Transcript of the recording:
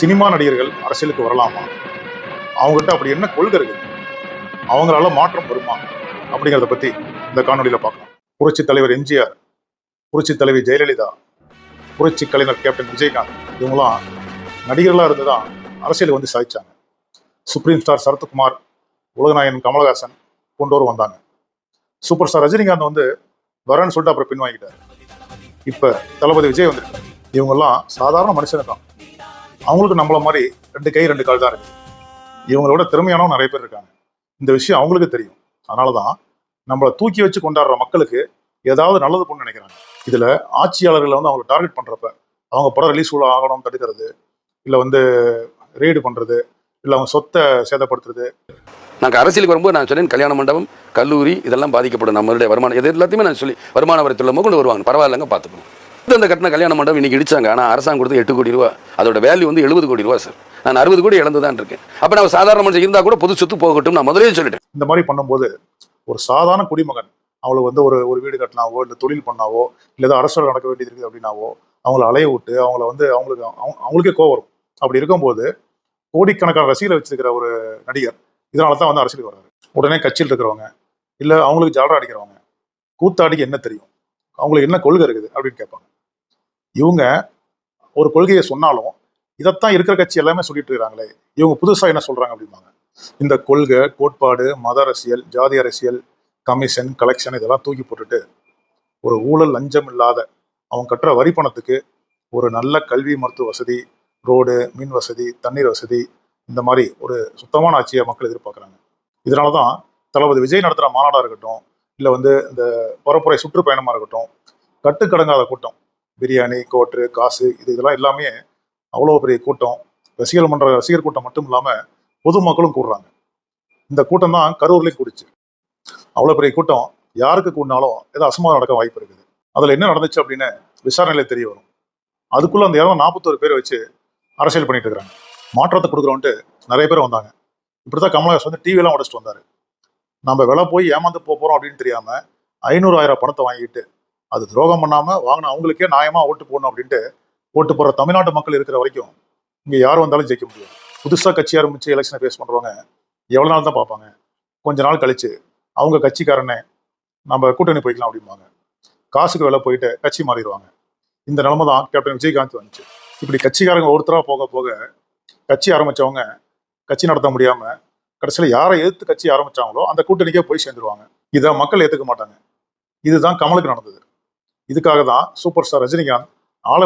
Cinema நடிகர்கள் அரசியலுக்கு வரலாமா? அவங்ககிட்ட அப்படி என்ன கொள்கை இருக்குது அவங்களால மாற்றம் வருமா? அப்படிங்கிறத பத்தி இந்த காணொலியில பார்க்கலாம். புரட்சி தலைவர் எம்ஜிஆர் புரட்சி தலைவி ஜெயலலிதா புரட்சி கலைஞர் கேப்டன் விஜயகாந்த் இவங்களாம் நடிகர்களாக இருந்து தான் அரசியலுக்கு வந்து சாதிச்சாங்க. சுப்ரீம் ஸ்டார் சரத்குமார் உலகநாயகன் கமலஹாசன் கொண்டோரும் வந்தாங்க. சூப்பர் ஸ்டார் ரஜினிகாந்த் வந்து வரேன்னு சொல்லிட்டு அப்புறம் பின்வாங்கிட்டார். இப்போ இப்ப தளபதி விஜய் வந்திருக்காரு. இவங்கெல்லாம் சாதாரண மனுஷங்க தான். அவங்களுக்கு நம்மள மாதிரி ரெண்டு கை ரெண்டு கால் தான் இருக்கு. இவங்களோட திறமையானவங்க நிறைய பேர் இருக்காங்க. இந்த விஷயம் அவங்களுக்கு தெரியும். அதனாலதான் நம்மளை தூக்கி வச்சு கொண்டாடுற மக்களுக்கு ஏதாவது நல்லது பண்ணு நினைக்கிறாங்க. இதுல ஆட்சியாளர்களை வந்து அவங்க டார்கெட் பண்றப்ப அவங்க படம் ரிலீஸ் ஆகணும் தடுக்கிறது இல்லை வந்து ரெய்டு பண்றது இல்லை அவங்க சொத்தை சேதப்படுத்துறது. நாங்கள் அரசியலுக்கு வரும்போது நான் சொன்னேன் கல்யாண மண்டபம் கல்லூரி இதெல்லாம் பாதிக்கப்படும். நம்மளுடைய வருமானம் இது எல்லாத்தையுமே நான் சொல்லி வருமான வரித்துள்ள கொண்டு வருவாங்க. பரவாயில்லைங்க பார்த்துக்கணும். இந்த அந்த கட்டின கல்யாண மண்டபம் இன்னைக்கு இடிச்சாங்க. ஆனால் அரசாங்கம் கொடுத்து எட்டு கோடி ரூபா. அதோட வேல்யூ வந்து எழுபது கோடி ரூபா சார் நான் அறுபது கோடி இழந்து தான் இருக்கேன். அப்போ நான் சாதாரண மனுஷன் இருந்தால் கூட பொது சொத்து போகட்டும் நான் முதலே சொல்லிட்டேன். இந்த மாதிரி பண்ணும்போது ஒரு சாதாரண குடிமகன் அவளை வந்து ஒரு ஒரு வீடு கட்டினாவோ இல்லை தொழில் பண்ணாவோ இல்லை ஏதோ அரசியல் நடக்க வேண்டியது இருக்குது அப்படின்னாவோ அவங்கள அலைய விட்டு அவங்கள வந்து அவங்களுக்கு அவங்க- அவங்களுக்கே கோவம் வரும். அப்படி இருக்கும்போது கோடிக்கணக்கான ரசிகரை வச்சிருக்கிற ஒரு நடிகர் இதனால தான் வந்து அரசியலுக்கு வர்றாரு. உடனே கட்சியில் இருக்கிறவங்க இல்லை அவங்களுக்கு ஜாலரா அடிக்கிறவங்க கூத்தாடிக்கு என்ன தெரியும்? அவங்களுக்கு என்ன கொள்கை இருக்குது? அப்படின்னு கேட்பாங்க. இவங்க ஒரு கொள்கையை சொன்னாலும் இதைத்தான் இருக்கிற கட்சி எல்லாமே சொல்லிட்டு இருக்காங்களே இவங்க புதுசாக என்ன சொல்றாங்க அப்படிம்பாங்க. இந்த கொள்கை கோட்பாடு மத அரசியல் ஜாதி அரசியல் கமிஷன் கலெக்ஷன் இதெல்லாம் தூக்கி போட்டுட்டு ஒரு ஊழல் லஞ்சம் இல்லாத அவன் கட்டுற வரி பணத்துக்கு ஒரு நல்ல கல்வி மருத்துவ வசதி ரோடு மின் வசதி தண்ணீர் வசதி இந்த மாதிரி ஒரு சுத்தமான ஆட்சியை மக்கள் எதிர்பார்க்குறாங்க. இதனால தான் தளபதி விஜய் நடத்துகிற மாநாடாக இருக்கட்டும் இல்லை வந்து இந்த பரப்புரை சுற்றுப்பயணமாக இருக்கட்டும் கட்டுக்கடங்காத கூட்டம் பிரியாணி கோட்டு காசு இது இதெல்லாம் எல்லாமே அவ்வளோ பெரிய கூட்டம். ரசிகர் மன்ற ரசிகர் கூட்டம் மட்டும் இல்லாமல் பொதுமக்களும் கூடுறாங்க. இந்த கூட்டம் தான் கரூர்லேயும் கூடிச்சு. அவ்வளோ பெரிய கூட்டம். யாருக்கு கூடினாலும் ஏதோ அசம்பாதம் நடக்க வாய்ப்பு இருக்குது. அதில் என்ன நடந்துச்சு அப்படின்னு விசாரணையில தெரிய வரும். அதுக்குள்ளே அந்த இரநூறு நாற்பத்தோரு பேரை வச்சு அரசியல் பண்ணிட்டு இருக்கிறாங்க. மாற்றத்தை கொடுக்குறோன்ட்டு நிறைய பேர் வந்தாங்க. இப்படிதான் கமலஹாசன் வந்து டிவியெல்லாம் உடச்சிட்டு வந்தாரு. நம்ம விலை போய் ஏமாந்து போக போறோம் அப்படின்னு தெரியாமல் ஐநூறு ஆயிரம் பணத்தை வாங்கிட்டு அது துரோகம் பண்ணாம வாங்கின அவங்களுக்கே நியாயமா ஓட்டு போடணும் அப்படின்ட்டு ஓட்டு போடுற தமிழ்நாட்டு மக்கள் இருக்கிற வரைக்கும் இங்க யார் வந்தாலும் ஜெயிக்க முடியும் புதுசா கட்சி ஆரம்பிச்சு எலெக்ஷனை ஃபேஸ் பண்றவங்க எவ்வளவு நாள் தான் பார்ப்பாங்க. கொஞ்ச நாள் கழிச்சு அவங்க கட்சிக்காரனே நம்ம கூட்டணி போய்க்கலாம் அப்படிம்பாங்க. காசுக்கு வேலை போயிட்டு கட்சி மாறிடுவாங்க. இந்த நிலைமை தான் கேப்டன் விஜயகாந்த் வந்துச்சு. இப்படி கட்சிக்காரங்க ஒருத்தராக போக போக கட்சி ஆரம்பிச்சவங்க கட்சி நடத்த முடியாம கடைசியில யாரை எதிர்த்து கட்சி ஆரம்பிச்சாங்களோ அந்த கூட்டணிக்கே போய் சேர்ந்துருவாங்க. இதை மக்கள் ஏற்றுக்க மாட்டாங்க. இதுதான் கமலுக்கு நடந்தது. இதுக்காக தான் சூப்பர் ஸ்டார் ரஜினிகாந்த் ஆள